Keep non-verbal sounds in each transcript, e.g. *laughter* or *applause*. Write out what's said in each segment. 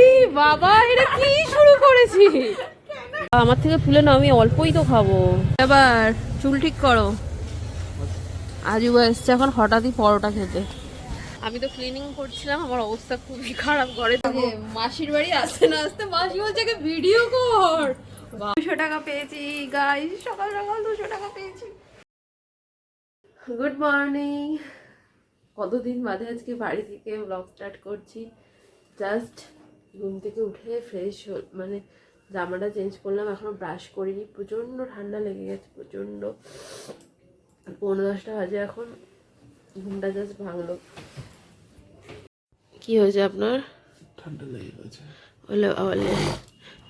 ই বাবা এটা কি শুরু করেছি? আমার থেকে তুলে নাও আমি অল্পই তো খাব। এবার চুল ঠিক করো। আজুবা এসছে এখন হঠাৎই পরোটা খেতে। আমি তো ক্লিনিং করছিলাম আমার অবস্থা খুবই খারাপ করে মাসির বাড়ি আসতে না আসতে মাসি বলছে ভিডিও কর। দুশো টাকা পেয়েছি গাই সকাল সকাল দুশো টাকা পেয়েছি। গুড মর্নিং কতদিন বাদে আজকে বাড়ি থেকে ব্লগ স্টার্ট করছি। জাস্ট ঘুম থেকে উঠে ফ্রেশ মানে জামাটা চেঞ্জ করলাম এখনও ব্রাশ করিনি। প্রচণ্ড ঠান্ডা লেগে গেছে প্রচণ্ড। পনেরো দশটা বাজে এখন ঘুমটা জাস্ট ভাঙলো। কি হয়েছে আপনার? ঠান্ডা লেগে গেছে। বলে বলে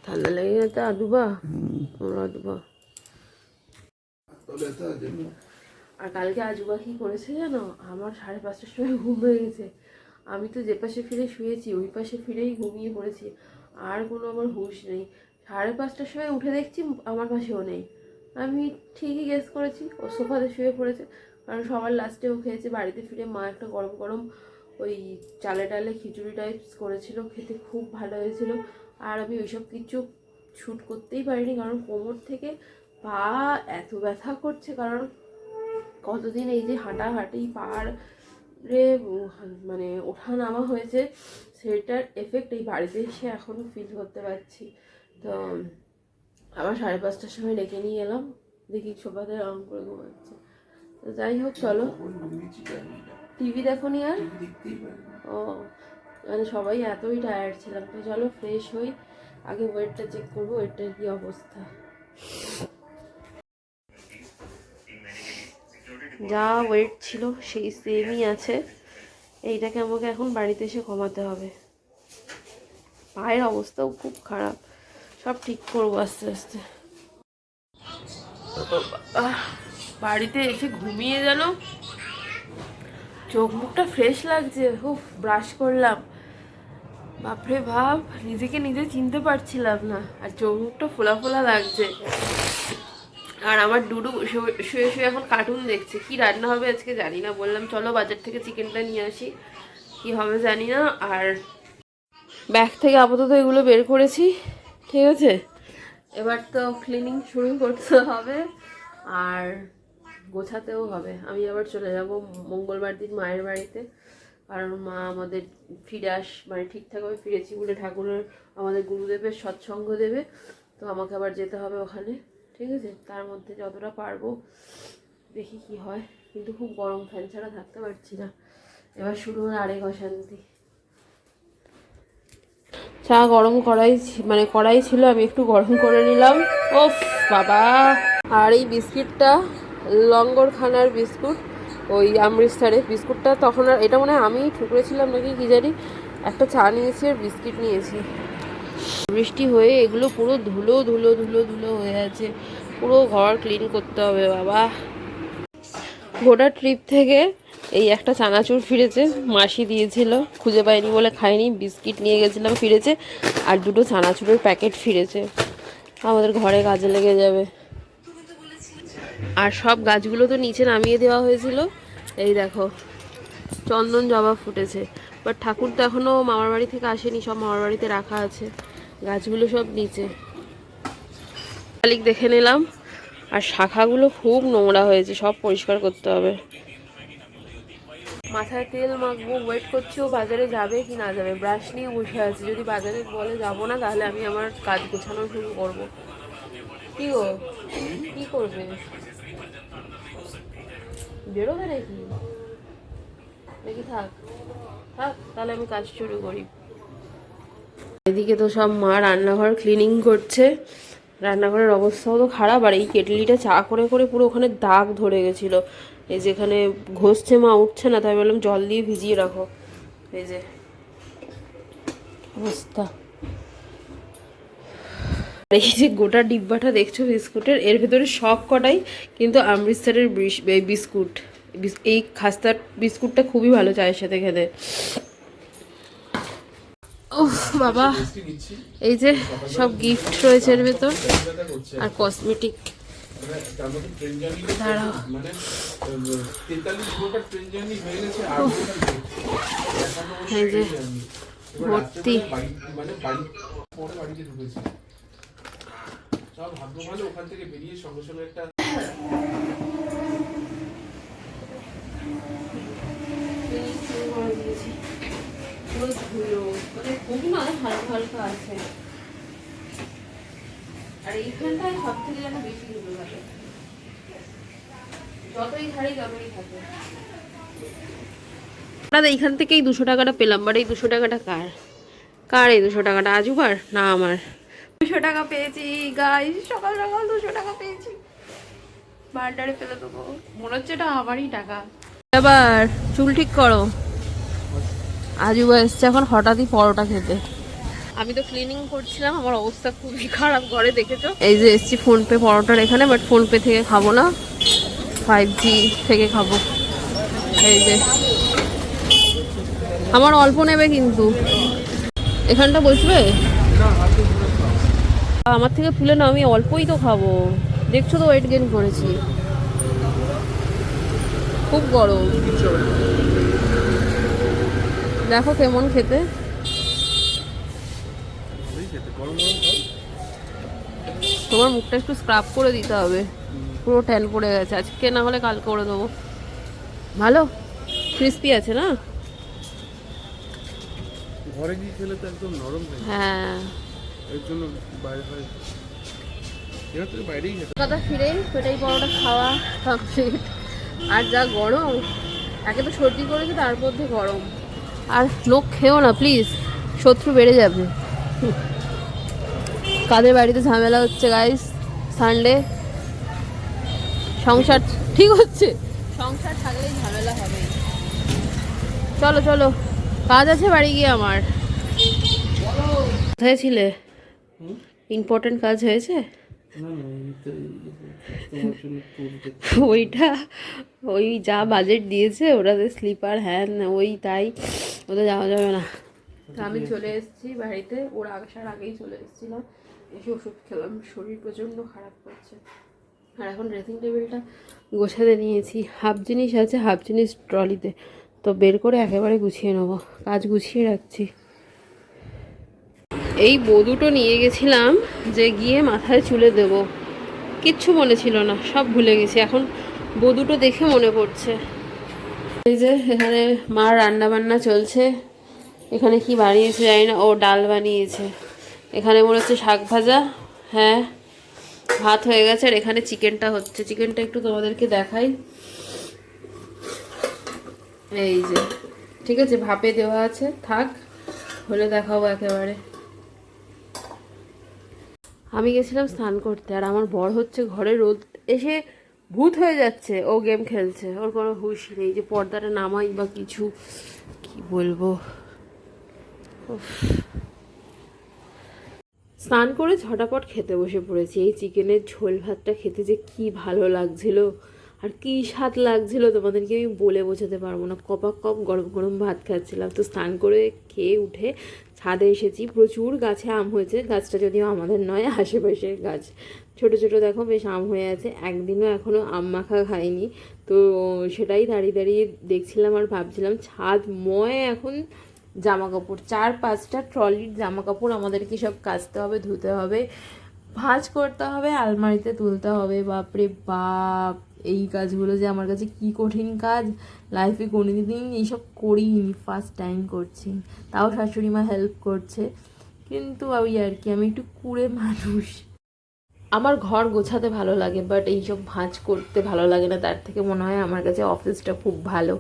ঠান্ডা লেগে গেছে আদুবা? ওর আদুবা। আর কালকে আজুবা কি করেছে জানো? আমার সাড়ে পাঁচটার সময় ঘুম হয়ে গেছে। আমি তো যে পাশে ফিরে শুয়েছি, ওই পাশে ফিরেই ঘুমিয়ে পড়েছি। আর কোনো আমার হুঁশ নেই। সাড়ে পাঁচটার সময় উঠে দেখছি আমার পাশেও নেই। আমি ঠিকই গেস করেছি, ও সোফাতে শুয়ে পড়েছে। কারণ সবার লাস্টে ও খেয়েছে, বাড়িতে ফিরে মা একটা গরম গরম ওই চালে ডালে খিচুড়ি টাইপস করেছিল, খেতে খুব ভালো হয়েছিল। আর আমি ওইসব কিছু শ্যুট করতেই পারিনি, কারণ কোমর থেকে পা এত ব্যথা করছে, কারণ কতদিন এই যে হাঁটাহাঁটি পাহাড়ে মানে ওঠা নামা হয়েছে, সেটার এফেক্ট এই বাড়িতে এসে এখনও ফিল করতে পারছি। তো, আবার সাড়ে পাঁচটার সময় ডেকে নিয়ে এলাম, দেখি সোফাতে রং করে ঘুমাচ্ছে। তো যাই হোক, চলো। টিভি দেখো নি আর? ও মানে সবাই এতই টায়ার্ড ছিলাম। তো চলো ফ্রেশ হই। আগে ওয়েটটা চেক করব ওয়েটটার কি অবস্থা। যা ওয়েট ছিল সেই সেমই আছে। এইটাকে আমাকে এখন বাড়িতে এসে কমাতে হবে। পায়ের অবস্থাও খুব খারাপ। সব ঠিক করব আস্তে আস্তে। বাড়িতে এসে ঘুমিয়ে যেন চোখ মুখটা ফ্রেশ লাগছে। খুব ব্রাশ করলাম। বাপরে ভাব নিজেকে নিজে চিনতে পারছিলাম না। আর চোখ মুখটা ফোলা ফোলা লাগছে। আর আমার ডুডু শুয়ে শুয়ে এখন কার্টুন দেখছে। কি রান্না হবে আজকে জানি না, বললাম চলো বাজার থেকে চিকেনটা নিয়ে আসি। কি হবে জানি না, আর ব্যাগ থেকে আপাতত এগুলো বের করেছি, ঠিক আছে? এবার তো ক্লিনিং শুরু করতে হবে, আর গোছাতেও হবে। আমি আবার চলে যাব মঙ্গলবার দিন মায়ের বাড়িতে, কারণ মা আমাদের ফিরে আস মানে ঠিকঠাকভাবে ফিরেছি বলে ঠাকুরের, আমাদের গুরুদেবের সৎসঙ্গ দেবে, তো আমাকে আবার যেতে হবে ওখানে। ঠিক আছে? তার মধ্যে যতটা পারব দেখি কি হয়। কিন্তু খুব গরম ফ্যান ছাড়া থাকতে পারছি না। এবার শুরু হলো আরেক অশান্তি। চা গরম করাই মানে কড়াই ছিল, আমি একটু গরম করে নিলাম। ও বাবা! আর এই বিস্কিটটা লঙ্গর খানার বিস্কুট, ওই অমৃতসরের বিস্কুটটা, তখন আর এটা মনে হয় আমি ঠুকরেছিলাম নাকি কি জানি? একটা চা নিয়েছি আর বিস্কিট নিয়েছি। বৃষ্টি হয়ে এগুলো পুরো ধুলো ধুলো ধুলো ধুলো হয়ে আছে। পুরো ঘর ক্লিন করতে হবে, বাবা। গোটা ট্রিপ থেকে এই একটা চানাচুর ফিরেছে, মাসি দিয়েছিল। খুঁজে পাইনি বলে খাইনি, বিস্কিট নিয়ে গেছিলাম, ফিরেছে। আর দুটো চানাচুরের প্যাকেট ফিরেছে। আমাদের ঘরে কাজে লেগে যাবে। আর সব গাছগুলো তো নিচে নামিয়ে দেওয়া হয়েছিল। এই দেখো, চন্দন জবা ফুটেছে। বাট ঠাকুর তো এখনও মামার বাড়ি থেকে আসেনি, সব মামার বাড়িতে রাখা আছে। গাছগুলো সব নিচে। মালিক দেখে নিলাম। আর শাখাগুলো খুব নোংরা হয়েছে, সব পরিষ্কার করতে হবে। মাথায় তেল মাখবো ওয়েট করছি ও বাজারে যাবে কি না যাবে। ব্রাশ নিয়ে বসে আছে। যদি বাজারে বলে যাব না, তাহলে আমি আমার কাজ গোছানো শুরু করব। কি গো? কি করবে? বেরোবে নাকি? নাকি থাক। থাক, তাহলে আমি কাজ শুরু করি। এদিকে তো সব মা রান্নাঘর ক্লিনিং করছে। রান্নাঘরের অবস্থাও তো খারাপ, আর এই কেটলিটা চা করে করে পুরো ওখানে দাগ ধরে গেছিল। এই যেখানে ঘষছে মা, উঠছে না, তাই বললাম জল দিয়ে ভিজিয়ে রাখো। এই যে অবস্থা। এই যে গোটা ডিব্বাটা দেখছ বিস্কুটের? এর ভেতরে সব কটাই কিন্তু অমৃতসরের বিস্কুট। বিস- এই খাস্তার বিস্কুটটা খুবই ভালো চায়ের সাথে খেতে। উফ, বাবা এই যে সব গিফট রয়েছে এর ভেতর আর কসমেটিক দাঁড়াও। ভর্তি। ওখান থেকে বেরিয়ে সঙ্গে সঙ্গে একটা পুরো ধুলো মানে খুবই না হালকা হালকা আছে। আর এইখানটায় সব থেকে যেন বেশি ধুলো থাকে যতই ঝাড়ি ততই থাকে দাদা এইখান থেকেই দুশো টাকাটা পেলাম বাট এই দুশো টাকাটা কার? কার এই দুশো টাকাটা? আজুবার না আমার। দুশো টাকা পেয়েছি গাই সকাল সকাল দুশো টাকা পেয়েছি। ভান্ডারে ফেলে দেবো। মনে হচ্ছে এটা আমারই টাকা। এবার চুল ঠিক করো। আজুবা এসছে এখন হঠাৎই পরোটা খেতে। আমি তো ক্লিনিং করছিলাম আমার অবস্থা খুবই খারাপ ঘরে দেখেছ? এই যে এসছি ফোনপে পরোটার এখানে বাট ফোনপে থেকে খাব না। ফাইভ জি থেকে খাব। এই যে। আমার অল্প নেবে কিন্তু। এখানটা বসবে? আমার থেকে তুলে না আমি অল্পই তো খাব। দেখছ তো ওয়েট গেন করেছি। খুব গরম। দেখো কেমন খেতে। তোমার মুখটা একটু স্ক্রাব করে দিতে হবে। পুরো ট্যান পড়ে গেছে। আজকে না হলে কাল করে দেবো। ভালো? ক্রিস্পি আছে না? ঘরে গিয়ে খেলে তো একদম নরম হ্যাঁ। এর জন্য বাইরে এবার তো বাইরেই খেতে। কথা ফিরে পেটাই পরোটা খাওয়া কমপ্লিট আর যা গরম একে তো সর্দি করেছে তার মধ্যে গরম। আর লোক খেও না প্লিজ শত্রু বেড়ে যাবে। কাদের বাড়িতে ঝামেলা হচ্ছে গাইস সানডে সংসার ঠিক হচ্ছে? সংসার থাকলেই ঝামেলা হবে। চলো চলো। কাজ আছে বাড়ি গিয়ে আমার। কোথায় ছিলে ইম্পর্টেন্ট কাজ হয়েছে? *laughs* ওইটা ওই যা বাজেট দিয়েছে ওটাতে স্লিপার হ্যান ওই তাই ওতে যাওয়া যাবে না। তো আমি চলে এসেছি বাড়িতে ওর আসার আগেই চলে এসেছিলাম। এসে ওষুধ খেলাম শরীর প্রচণ্ড খারাপ করছে। আর এখন ড্রেসিং টেবিলটা গোছাতে নিয়েছি। হাফ জিনিস আছে হাফ জিনিস ট্রলিতে তো বের করে একেবারে গুছিয়ে নেব। কাজ গুছিয়ে রাখছি। এই বধুটো নিয়ে গেছিলাম যে গিয়ে মাথায় চুলে দেব। কিচ্ছু মনে ছিল না, সব ভুলে গেছি। এখন বধুটো দেখে মনে পড়ছে। এই যে এখানে মার রান্না বান্না চলছে। এখানে কি বানিয়েছে জানি না ও ডাল বানিয়েছে। এখানে মনে হচ্ছে শাক ভাজা হ্যাঁ ভাত হয়ে গেছে। আর এখানে চিকেনটা হচ্ছে। চিকেনটা একটু তোমাদেরকে দেখাই। এই যে, ঠিক আছে, ভাপে দেওয়া আছে। থাক, হলে দেখাবো একেবারে। আমি গেছিলাম স্নান করতে, আর আমার বর হচ্ছে ঘরে রোদ এসে ভূত হয়ে যাচ্ছে, ও গেম খেলছে। ওর কোনো হুশ নেই যে পর্দাটা নামাই বা কিছু। কি বলব? স্নান করে ঝটাপট খেতে বসে পড়েছি। এই চিকেনের ঝোল ভাতটা খেতে যে কি ভালো লাগছিল, আর কি স্বাদ লাগছিল তোমাদেরকে আমি বলে বোঝাতে পারব না। কপাক কপ গরম গরম ভাত খাচ্ছিলাম। তো স্নান করে খেয়ে উঠে ছাদে এসেছি, প্রচুর গাছে আম হয়েছে, গাছটা যদিও আমাদের নয়, আশেপাশের গাছ। ছোট ছোট দেখো, বেশ আম হয়ে আছে, একদিনও এখনও আম মাখা খাইনি। তো সেটাই দাঁড়িয়ে দাঁড়িয়ে দেখছিলাম আর ভাবছিলাম, ছাদ ময় এখন জামা কাপড় চার, পাঁচটা ট্রলির জামা কাপড় আমাদেরকে সব কাচতে হবে, ধুতে হবে, ভাঁজ করতে হবে, আলমারিতে তুলতে হবে। বাপরে বাপ, এই কাজগুলো যে আমার কাছে কি কঠিন কাজ। লাইফে কোনোদিন এইসব করিনি ফার্স্ট টাইম করছি। তাও শাশুড়ি মা হেল্প করছে। কিন্তু ওই আর কি, আমি একটু কুড়ে মানুষ। আমার ঘর গোছাতে ভালো লাগে বাট এইসব ভাঁজ করতে ভালো লাগে না। তার থেকে মনে হয় আমার কাছে অফিসটা খুব ভালো।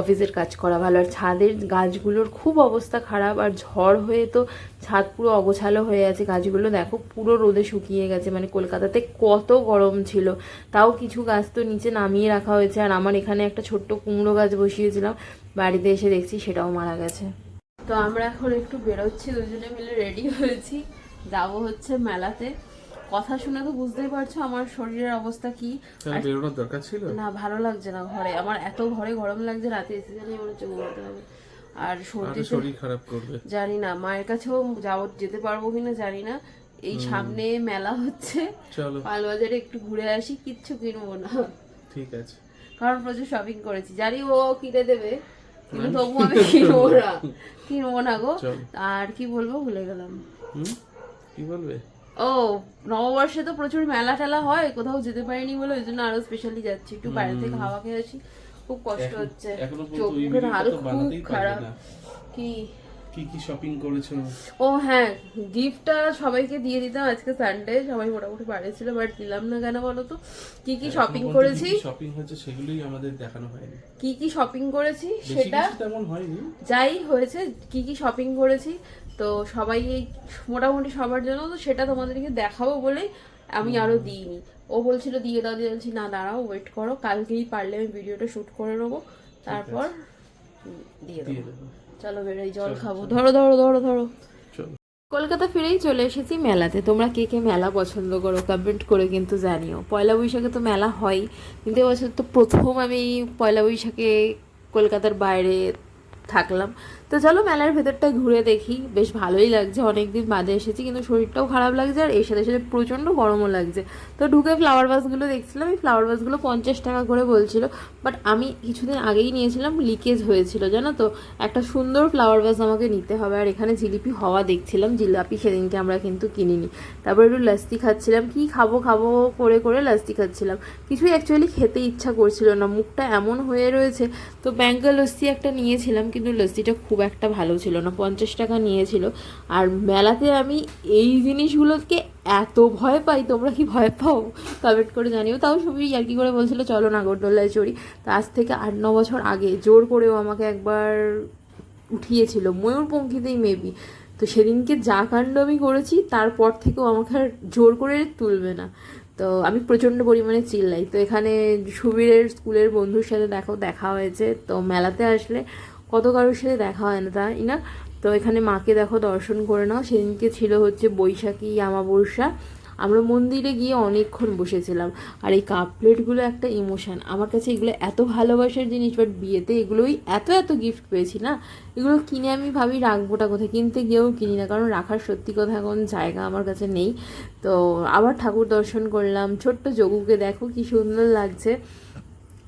অফিসের কাজ করা ভালো। আর ছাদের গাছগুলোর খুব অবস্থা খারাপ। আর ঝড় হয়ে তো ছাদ পুরো অগোছালো হয়ে আছে। গাছগুলো দেখো পুরো রোদে শুকিয়ে গেছে। মানে কলকাতাতে কত গরম ছিল। তাও কিছু গাছ তো নিচে নামিয়ে রাখা হয়েছে। আর আমার এখানে একটা ছোট্ট কুমড়ো গাছ বসিয়েছিলাম। বাড়িতে এসে দেখছি সেটাও মারা গেছে। তো আমরা এখন একটু বেরোচ্ছি। দুজনে মিলে রেডি হয়েছি। যাব হচ্ছে মেলাতে। কথা শুনে তো বুঝতেই পারছ আমার শরীরের অবস্থা কি। বেরোনোর দরকার ছিল? না ভালো লাগছে না ঘরে। আমার এত ঘরে গরম লাগছে রাতে এসে জানি মনে হচ্ছে ঘুমাতে হবে। আর সর্দি শরীর খারাপ করবে। জানি না মায়ের কাছেও যাব যেতে পারব কিনা জানি না। এই সামনে মেলা হচ্ছে। চলো। পালবাজারে একটু ঘুরে আসি কিচ্ছু কিনবো না। ঠিক আছে। কারণ প্রচুর শপিং করেছি। জানি ও কিনে দেবে কিন্তু তবু আমি কিনবো না। কিনবো না গো। আর কি বলব ভুলে গেলাম। হুম? কি বলবে? ও নববর্ষে তো প্রচুর মেলা টেলা হয় কোথাও যেতে পারিনি বলে ওই জন্য আরও স্পেশালি যাচ্ছি। একটু বাইরে থেকে হাওয়া খেয়ে আসি খুব কষ্ট হচ্ছে। চোখের ভিডিওটা হাল তো খুব খারাপ। কি? কি কি শপিং করেছ? ও হ্যাঁ গিফটটা সবাইকে দিয়ে দিতাম আজকে সানডে সবাই মোটামুটি বাড়ি ছিল বাট দিলাম না কেন বলো তো? কি কি শপিং করেছি? শপিং হচ্ছে সেগুলোই আমাদের দেখানো হয়নি। কি কি শপিং করেছি সেটা? তেমন হয়নি। যাই হয়েছে কি কি শপিং করেছি? তো সবাই এই মোটামুটি সবার জন্য তো সেটা তোমাদেরকে দেখাবো বলেই আমি আরও দিইনি। ও বলছিল দিয়ে দাও দিয়ে বলছি না দাঁড়াও ওয়েট করো কালকেই পারলে আমি ভিডিওটা শুট করে নেব। তারপর দিয়ে দেবো। চলো বেরোই জল খাব। ধরো ধরো ধরো ধরো। কলকাতা ফিরেই চলে এসেছি মেলাতে। তোমরা কে কে মেলা পছন্দ করো কমেন্ট করে কিন্তু জানিও। পয়লা বৈশাখে তো মেলা হয় কিন্তু এবছর তো প্রথম আমি পয়লা বৈশাখে কলকাতার বাইরে থাকলাম। তো চলো মেলার ভেতরটা ঘুরে দেখি। বেশ ভালোই লাগছে, অনেকদিন বাদে এসেছি, কিন্তু শরীরটাও খারাপ লাগছে আর এর সাথে সাথে প্রচণ্ড গরমও লাগছে। তো ঢুকে ফ্লাওয়ার বাসগুলো দেখছিলাম, এই ফ্লাওয়ার বাসগুলো পঞ্চাশ টাকা করে বলছিল বাট আমি কিছুদিন আগেই নিয়েছিলাম লিকেজ হয়েছিল, জানো তো? একটা সুন্দর ফ্লাওয়ার বাস আমাকে নিতে হবে, আর এখানে জিলিপি হওয়া দেখছিলাম, জিলাপি সেদিনকে আমরা কিন্তু কিনিনি। তারপর একটু লাস্তি খাচ্ছিলাম, কি খাব খাব, করে করে লাস্তি খাচ্ছিলাম। কিছুই অ্যাকচুয়ালি খেতে ইচ্ছা করছিল না, মুখটা এমন হয়ে রয়েছে, তো ব্যাঙ্গা লস্যি একটা নিয়েছিলাম, কিন্তু লস্যিটা খুব একটা ভালো ছিল না, পঞ্চাশ টাকা নিয়েছিল। আর মেলাতে আমি এই জিনিসগুলোকে এত ভয় পাই, তোমরা কি ভয় পাও? কমেন্ট করে জানিও। তাও সবই আর কি করে বলছিল, চলো নাগরদোল্লায় চড়ি। তো আজ থেকে আট, ন বছর আগে জোর করেও আমাকে একবার উঠিয়েছিল, ময়ূরপঙ্খীতেই মেবি তো সেদিনকে যা কাণ্ড আমি করেছি, তারপর থেকেও আমাকে আর জোর করে তুলবে না। তো আমি প্রচণ্ড পরিমাণে চিল্লাই। তো এখানে সুবীরের স্কুলের বন্ধুর সাথে দেখো, দেখা হয়েছে। তো মেলাতে আসলে কত কারোর সাথে দেখা হয় না, তাই না? তো এখানে মাকে দেখো দর্শন করে নাও। সেদিনকে ছিল হচ্ছে বৈশাখী আমাবস্যা আমরা মন্দিরে গিয়ে অনেকক্ষণ বসেছিলাম। আর এই কাপ প্লেটগুলো একটা ইমোশান আমার কাছে এগুলো এত ভালোবাসার জিনিস বাট বিয়েতে এগুলোই এত এত গিফট পেয়েছি না? এগুলো কিনে আমি ভাবি রাখবোটা কোথায়? কিনতে গিয়েও কিনি না, কারণ রাখার সত্যি কথা এখন জায়গা আমার কাছে নেই। তো আবার ঠাকুর দর্শন করলাম। ছোট্ট যোগুকে দেখো কি সুন্দর লাগছে।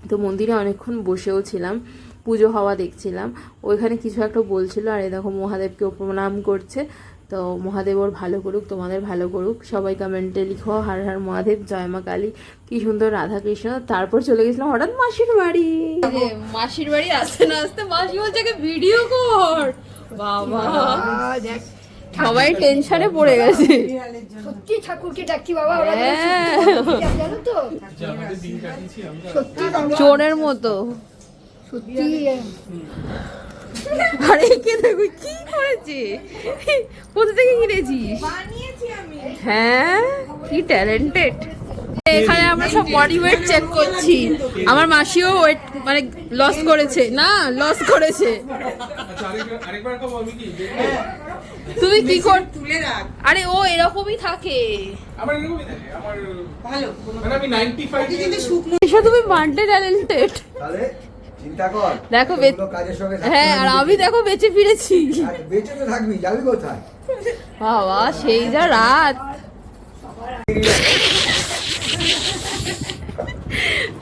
তো মন্দিরে অনেকক্ষণ বসেও ছিলাম। পুজো হওয়া দেখছিলাম। ওইখানে কিছু একটা বলছিল আর এই দেখো মহাদেবকে প্রণাম করছে। তো মহাদেব ওর ভালো করুক তোমাদের ভালো করুক। সবাই কমেন্টে লিখো হার হার মহাদেব জয় মা কালী। কি সুন্দর রাধা কৃষ্ণ তারপর চলে গেছিলাম হঠাৎ মাসির বাড়ি। মাসির বাড়ি আসতে না আসতে মাসি বলছে ভিডিও কর। বাবা। সবাই টেনশনে পড়ে গেছে। সত্যি ঠাকুরকে ডাকছি বাবা হ্যাঁ। জানো তো? বাবা। চোরের মতো। সত্যি আরে কে দেখো কি করেছে? কোথা থেকে কিনেছিস? হ্যাঁ? কি ট্যালেন্টেড এখানে আমরা সব বডি ওয়েট চেক করছি। আমার মাসিও ওয়েট মানে লস করেছে। না লস করেছে। আচ্ছা? তুমি কি কর আরে ও এরকমই থাকে। আমার এরকমই থাকে। আমার ভালো মানে আমি 95 এসব তুমি বান্টে ট্যালেন্টেড তাহলে চিন্তা কর দেখো কাজের সঙ্গে হ্যাঁ আর আমি দেখো বেঁচে ফিরেছি। বেঁচে তো থাকবি যাবি কোথায়? বাবা সেই যা রাত।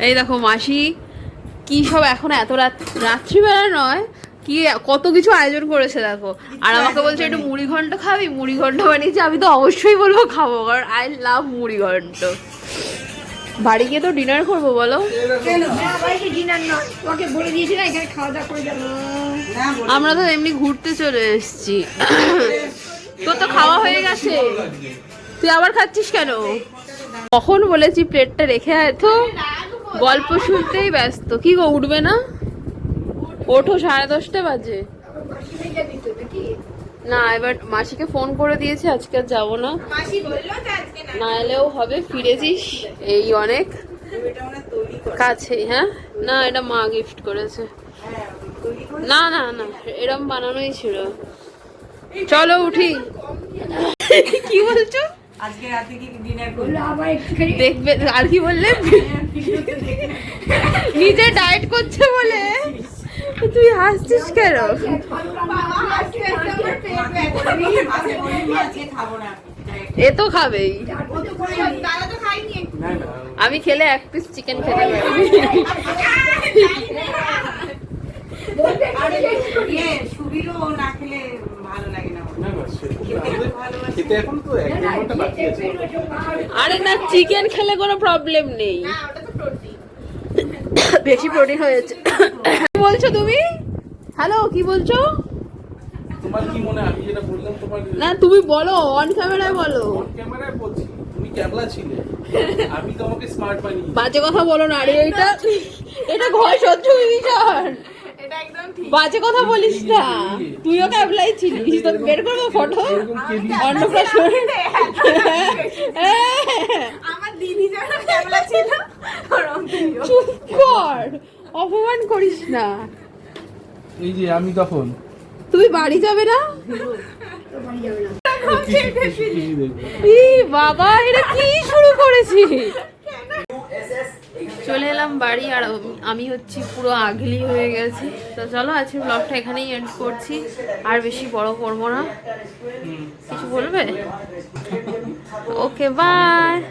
এই দেখো মাসি কি সব এখন এত রাত রাত্রিবেলা নয় কি কত কিছু আয়োজন করেছে দেখো। আর আমাকে বলছে একটু মুড়ি ঘন্ট খাবি? মুড়ি ঘন্ট বানিয়েছি আমি তো অবশ্যই বলব খাব কারণ আই লাভ মুড়ি ঘন্ট বাড়ি গিয়ে তো ডিনার করব বলো। কেন? বাড়িতে ডিনার নয়। তোমাকে বলে দিয়েছি না এখানে খাওয়া দাওয়া করে যাব। আমরা তো এমনি ঘুরতে চলে এসেছি। তোর তো খাওয়া হয়ে গেছে। তুই আবার খাচ্ছিস কেন? কখন বলেছি প্লেটটা রেখে আয় তো। গল্প শুনতেই ব্যস্ত। কি গো উঠবে না? ওঠো সাড়ে দশটা বাজে। না এবার মাসিকে ফোন করে দিয়েছে আজকে আর যাব না। না। এলেও হবে ফিরেছিস এই অনেক। কাছেই হ্যাঁ? না এটা মা গিফট করেছে। না না না এরম বানানোই ছিল। চলো উঠি। কি বলছো? আজকে রাতে কি ডিনার করব? বলল আবার একটুখানি দেখবে আর কি বললে? নিজে ডায়েট করছে বলে। তুই হাসছিস কেন? এ তো খাবেই। আমি খেলে এক পিস চিকেন খেতে পারি। আর না চিকেন খেলে কোনো প্রবলেম নেই। বেশি প্রোটিন হয়েছে। বলছো তুমি? হ্যালো কি বলছো? তোমার কি মনে হয়? আমি যেটা বললাম তোমার না তুমি বলো অন ক্যামেরায় বলো। অন ক্যামেরায় বলছি তুমি ক্যাবলা ছিলে। আমি তোমাকে স্মার্ট বানিয়ে বাজে কথা বলো না আরে এটা এটা ঘর সহ্য বিভীষণ বাজে কথা বলিস না। তুইও ক্যাবলাই ছিলিস তো বের করব ফটো অন্নপ্রাশন আমার দিদি যখন ক্যামেরা ছিল চুপ কর। অপমান করিস না। এই যে আমি তখন। তুমি বাড়ি যাবে না? ই বাবা এটা কি শুরু করেছি? চলে এলাম বাড়ি আর আমি- হচ্ছি পুরো আগলি হয়ে গেছি। তো চলো আজকে ব্লগটা এখানেই এন্ড করছি। আর বেশি বড় করব না। কিছু বলবে? Okay bye